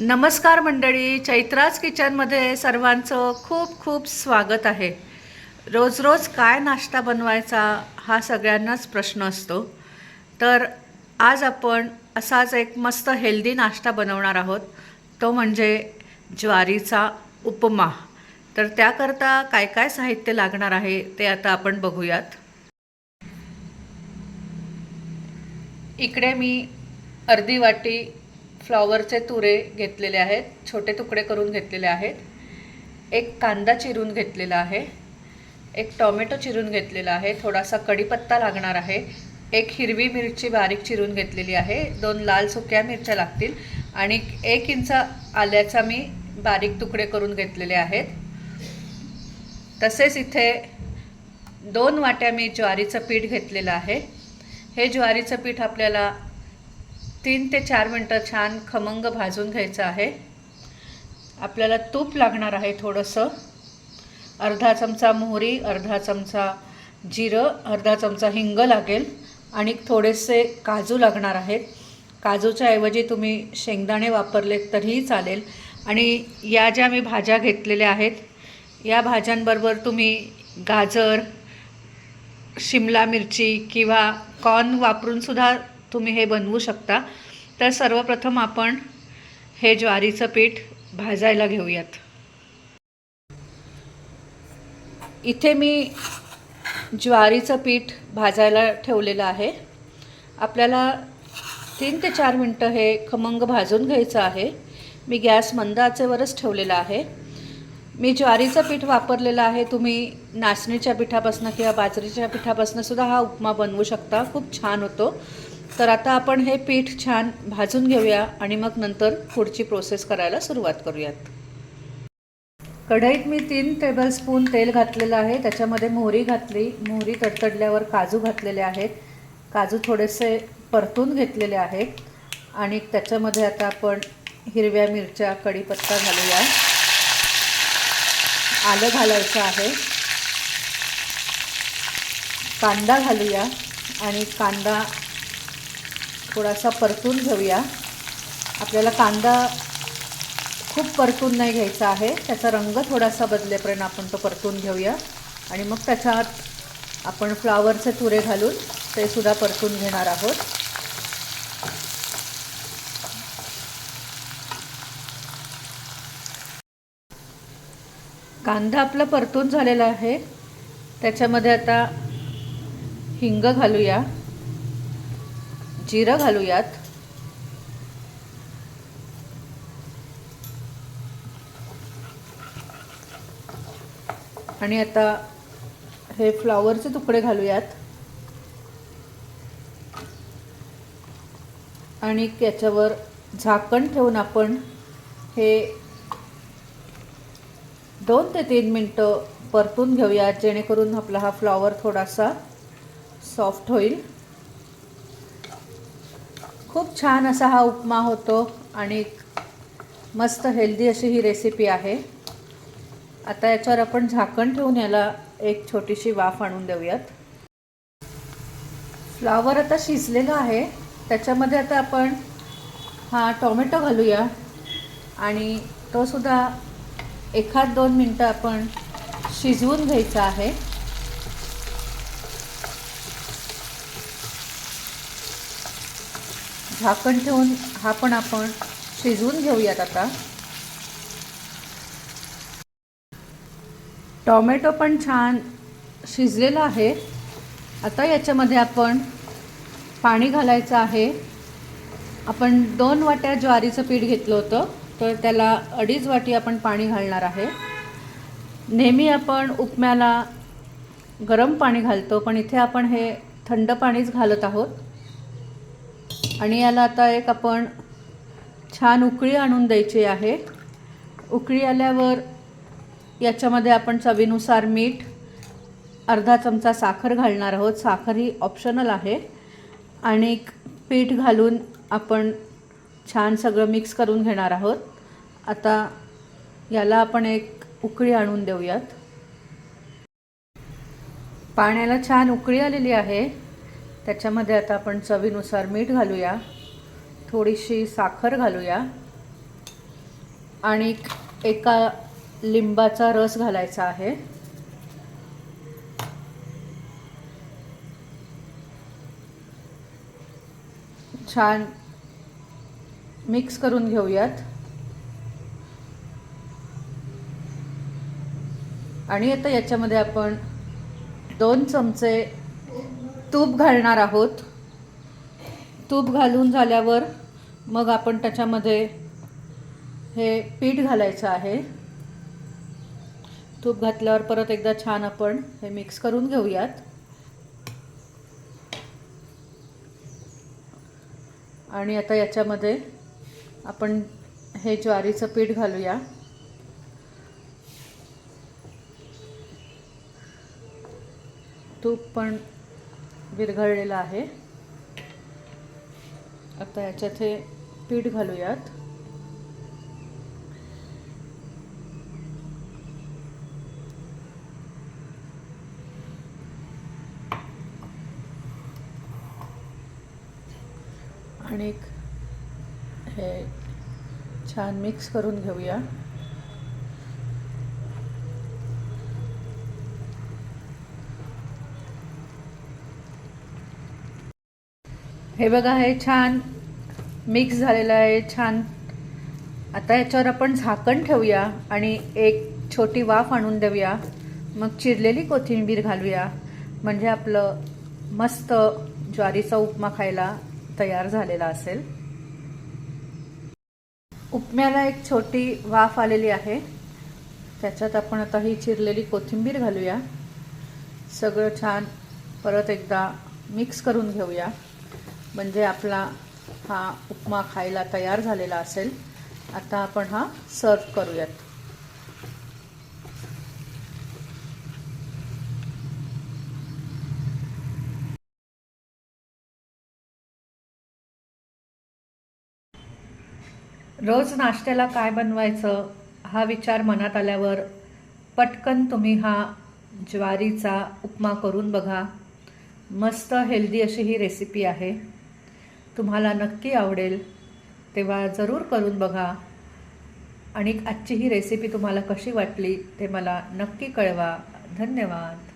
नमस्कार मंडळी चैत्राज किचनमध्ये सर्वांचं खूप खूप स्वागत आहे. रोज रोज काय नाश्ता बनवायचा हा सगळ्यांनाच प्रश्न असतो. तर आज आपण असाच एक मस्त हेल्दी नाश्ता बनवणार आहोत. तो म्हणजे ज्वारीचा उपमा. तर त्याकरता काय काय साहित्य लागणार आहे ते आता आपण बघूयात. इकडे मी अर्धी वाटी फ्लॉवरचे तुरे घेतलेले आहेत छोटे तुकडे करून घेतलेले आहेत. एक कांदा चिरून घेतलेला आहे एक टॉमॅटो चिरून घेतलेला आहे थोडासा कढीपत्ता लागणार आहे. एक हिरवी मिरची बारीक चिरून घेतलेली आहे दोन लाल सुक्या मिरच्या लागतील आणि एक इंच आल्याचा मी बारीक तुकडे करून घेतलेले आहेत. तसेच इथे दोन वाट्या मी ज्वारीचं पीठ घेतलेलं आहे. हे ज्वारीचं पीठ आपल्याला तीन ते चार मिनटं छान खमंग भाजून घ्यायचं आहे. आपल्याला तूप लागणार आहे थोडंसं. अर्धा चमचा मोहरी अर्धा चमचा जिरं अर्धा चमचा हिंग लागेल आणि थोडेसे काजू लागणार आहेत. काजूच्या ऐवजी तुम्ही शेंगदाणे वापरले तरीही चालेल. आणि या ज्या मी भाज्या घेतलेल्या आहेत या भाज्यांबरोबर तुम्ही गाजर शिमला मिरची किंवा कॉर्न वापरूनसुद्धा तुम्ही हे बनवू शकता. तर सर्वप्रथम आपण हे ज्वारीचं पीठ भाजायला घेऊयात. इथे मी ज्वारीचं पीठ भाजायला ठेवलेलं आहे. आपल्याला तीन ते चार मिनटं हे खमंग भाजून घ्यायचं आहे. मी गॅस मंद आचेवरच ठेवलेला आहे. मी ज्वारीचं पीठ वापरलेलं आहे. तुम्ही नाचणीच्या पिठापासून किंवा बाजरीच्या पिठापासून सुद्धा हा उपमा बनवू शकता. खूप छान होतो. तर आता आपण हे पीठ छान भाजून घेऊया आणि मग नंतर पुढची प्रोसेस करायला सुरुवात करूयात. कढईत मी तीन टेबलस्पून तेल घातलेलं आहे. त्याच्यामध्ये मोहरी घातली. मोहरी तडतडल्यावर काजू घातलेले आहेत. काजू थोडेसे परतून घेतलेले आहेत. आणि त्याच्यामध्ये आता आपण हिरव्या मिरच्या कढीपत्ता घालूया. आलं घालायचं आहे. कांदा घालूया. आणि कांदा थोडासा परतून घेऊया. आपल्याला कांदा खूप परतून नाही घ्यायचा आहे. त्याचा रंग थोडासा बदलेपर्यंत आपण तो परतून घेऊया. आणि मग त्याच्यात आपण फ्लावरचे तुरे घालून ते सुद्धा परतून घेणार आहोत. कांदा आपला परतून झालेला आहे. त्याच्यामध्ये आता हिंग घालूया. जिरं घालूयात. आणि आता हे फ्लॉवरचे तुकडे घालूयात. आणि त्याच्यावर झाकण ठेवून आपण हे दोन ते तीन मिनटं परतून घेऊया जेणेकरून आपला हा फ्लॉवर थोडासा सॉफ्ट होईल. खूप छान असा हा उपमा होतो आणि मस्त हेल्दी अशी ही रेसिपी आहे. आता याच्यावर आपण झाकण ठेवून याला एक छोटीशी वाफ आणून देऊयात. फ्लावर आता शिजलेलं आहे. त्याच्यामध्ये आता आपण हा टोमॅटो घालूया आणि तो सुद्धा एखाद दोन मिनटं आपण शिजवून घ्यायचा आहे. झाकण ठेवून हा पण आपण शिजवून घेऊयात आता. टॉमॅटो पण छान शिजलेला आहे. आता याच्यामध्ये आपण पाणी घालायचं आहे. आपण दोन वाट्या ज्वारीचं पीठ घेतलं होतं तर त्याला अडीच वाटी आपण पाणी घालणार आहे. नेहमी आपण उपम्याला गरम पाणी घालतो पण इथे आपण हे थंड पाणीच घालत आहोत. आणि याला आता एक आपण छान उकळी आणून द्यायची आहे. उकळी आल्यावर याच्यामध्ये आपण चवीनुसार मीठ अर्धा चमचा साखर घालणार आहोत. साखर ही ऑप्शनल आहे. आणि पीठ घालून आपण छान सगळं मिक्स करून घेणार आहोत. आता याला आपण एक उकळी आणून देऊयात. पाण्याला छान उकळी आलेली आहे. त्याच्यामध्ये आता आपण चवीनुसार मीठ घालूया थोडीशी साखर घालूया आणि एका लिंबाचा रस घालायचा आहे. छान मिक्स करून घेऊयात. आणि आता याच्यामध्ये आपण दोन चमचे तूप घालणार आहोत. तूप घालून झाल्यावर मग आपण त्याच्यामध्ये हे पीठ घालायचं आहे. तूप घातल्यावर परत एकदा छान आपण हे मिक्स करून घेऊयात. आणि आता याच्यामध्ये आपण हे ज्वारीचं पीठ घालूया. तूप पण विरघळलेलं आहे. आता याच्यात हे पीठ घालूयात. आणि हे छान मिक्स करून घेऊया. हे बघा हे छान मिक्स झालेलं आहे छान. आता याच्यावर आपण झाकण ठेवूया आणि एक छोटी वाफ आणून देऊया. मग चिरलेली कोथिंबीर घालूया. म्हणजे आपलं मस्त ज्वारीचा उपमा खायला तयार झालेला असेल. उपम्याला एक छोटी वाफ आलेली आहे. त्याच्यात आपण आता ही चिरलेली कोथिंबीर घालूया. सगळं छान परत एकदा मिक्स करून घेऊया. म्हणजे आपला हा उपमा खायला तयार झालेला असेल आता आपण हा सर्व करूयात. रोज नाश्त्याला काय बनवायचं हा विचार मनात आल्यावर पटकन तुम्ही हा ज्वारीचा उपमा करून बघा. मस्त हेल्दी अशी ही रेसिपी आहे. तुम्हाला नक्की आवडेल तेव्हा जरूर करून बघा. आणि आजची ही रेसिपी तुम्हाला कशी वाटली ते मला नक्की कळवा. धन्यवाद.